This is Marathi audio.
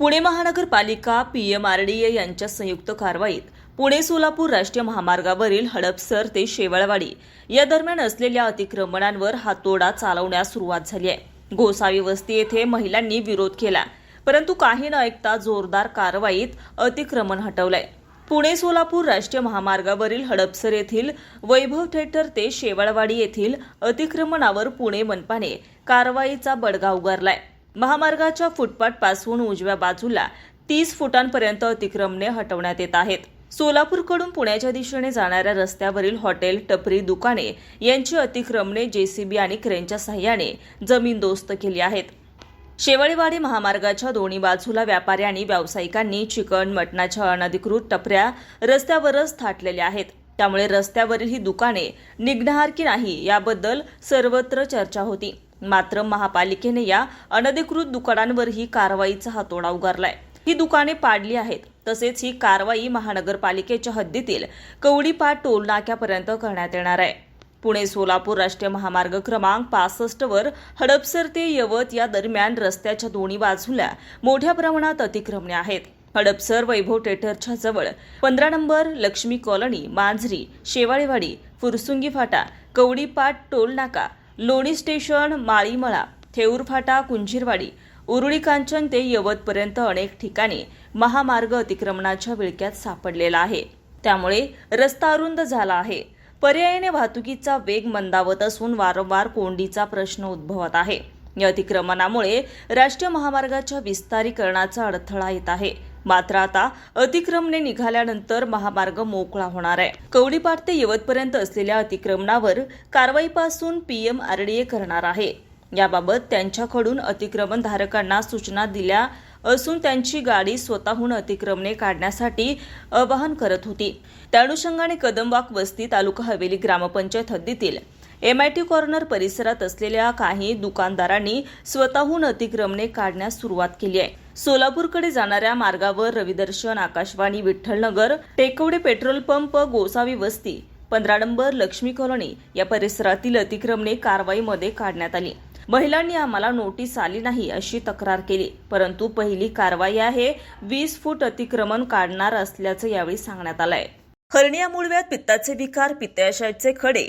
पुणे महानगरपालिका P M R D A यांच्या संयुक्त कारवाईत पुणे सोलापूर राष्ट्रीय महामार्गावरील हडपसर ते शेवाळवाडी या दरम्यान असलेल्या अतिक्रमणांवर हातोडा चालवण्यास सुरुवात झाली आहे. गोसावी वस्ती येथे महिलांनी विरोध केला परंतु काही न ऐकता जोरदार कारवाईत अतिक्रमण हटवलंय. पुणे सोलापूर राष्ट्रीय महामार्गावरील हडपसर येथील वैभव थिएटर ते शेवाळवाडी येथील अतिक्रमणावर पुणे मनपाने कारवाईचा बडगा उगारलाय. महामार्गाच्या फुटपाथपासून उजव्या बाजूला तीस फुटांपर्यंत अतिक्रमणे हटवण्यात येत आहेत. सोलापूरकडून पुण्याच्या दिशेने जाणाऱ्या रस्त्यावरील हॉटेल टपरी दुकाने यांची अतिक्रमणे जेसीबी आणि क्रेनच्या सहाय्याने जमीनदोस्त केली आहेत. शेवळीवाडी महामार्गाच्या दोन्ही बाजूला व्यापारी आणि व्यावसायिकांनी चिकन मटणाच्या अनधिकृत टपऱ्या रस्त्यावरच थाटलेल्या आहेत. त्यामुळे रस्त्यावरील ही दुकाने निघणार की नाही याबद्दल सर्वत्र चर्चा होती. मात्र महापालिकेने या अनधिकृत दुकानांवरही कारवाईचा हातोडा उगारलाय. ही दुकाने पाडली आहेत. तसेच ही कारवाई महानगरपालिकेच्या हद्दीतील कवडीपाट टोल नाक्यापर्यंत करण्यात येणार आहे. पुणे सोलापूर राष्ट्रीय महामार्ग क्रमांक पासष्ट वर हडपसर ते यवत या दरम्यान रस्त्याच्या दोन्ही बाजूला मोठ्या प्रमाणात अतिक्रमणे आहेत. हडपसर वैभव टेटरच्या जवळ पंधरा नंबर लक्ष्मी कॉलनी मांजरी शेवाळेवाडी फुरसुंगी फाटा कवडीपाट टोल नाका लोणी स्टेशन माळीमळा थेऊरफाटा कुंजीरवाडी उरुळी कांचन ते यवतपर्यंत अनेक ठिकाणी महामार्ग अतिक्रमणाच्या विळक्यात सापडलेला आहे. त्यामुळे रस्ता अरुंद झाला आहे. पर्यायाने वाहतुकीचा वेग मंदावत असून वारंवार कोंडीचा प्रश्न उद्भवत आहे. या अतिक्रमणामुळे राष्ट्रीय महामार्गाच्या विस्तारीकरणाचा अडथळा येत आहे. मात्र आता अतिक्रमणे निघाल्यानंतर महामार्ग मोकळा होणार आहे. कवडीपाट ते यवतपर्यंत असलेल्या अतिक्रमणावर कारवाईपासून पीएमआरडीए करणार आहे. याबाबत त्यांच्याकडून अतिक्रमण धारकांना सूचना दिल्या असून त्यांची गाडी स्वतःहून अतिक्रमणे काढण्यासाठी आवाहन करत होती. त्या अनुषंगाने कदमवाक वस्ती तालुका हवेली ग्रामपंचायत हद्दीतील एमआयटी कॉर्नर परिसरात असलेल्या काही दुकानदारांनी स्वतःहून अतिक्रमणे काढण्यास सुरुवात केली आहे. सोलापूरकडे जाणाऱ्या मार्गावर रविदर्शन आकाशवाणी विठ्ठलनगर टेकवडे पेट्रोल पंप गोसावी वस्ती पंधरा नंबर लक्ष्मी कॉलनी या परिसरातील अतिक्रमणे कारवाईमध्ये काढण्यात आली. महिलांनी आम्हाला नोटीस आली नाही अशी तक्रार केली परंतु पहिली कारवाई आहे वीस फूट अतिक्रमण काढणार असल्याचं यावेळी सांगण्यात आलंय. हर्निया मुळव्यात पित्ताचे विकार पित्ताशयाचे खडे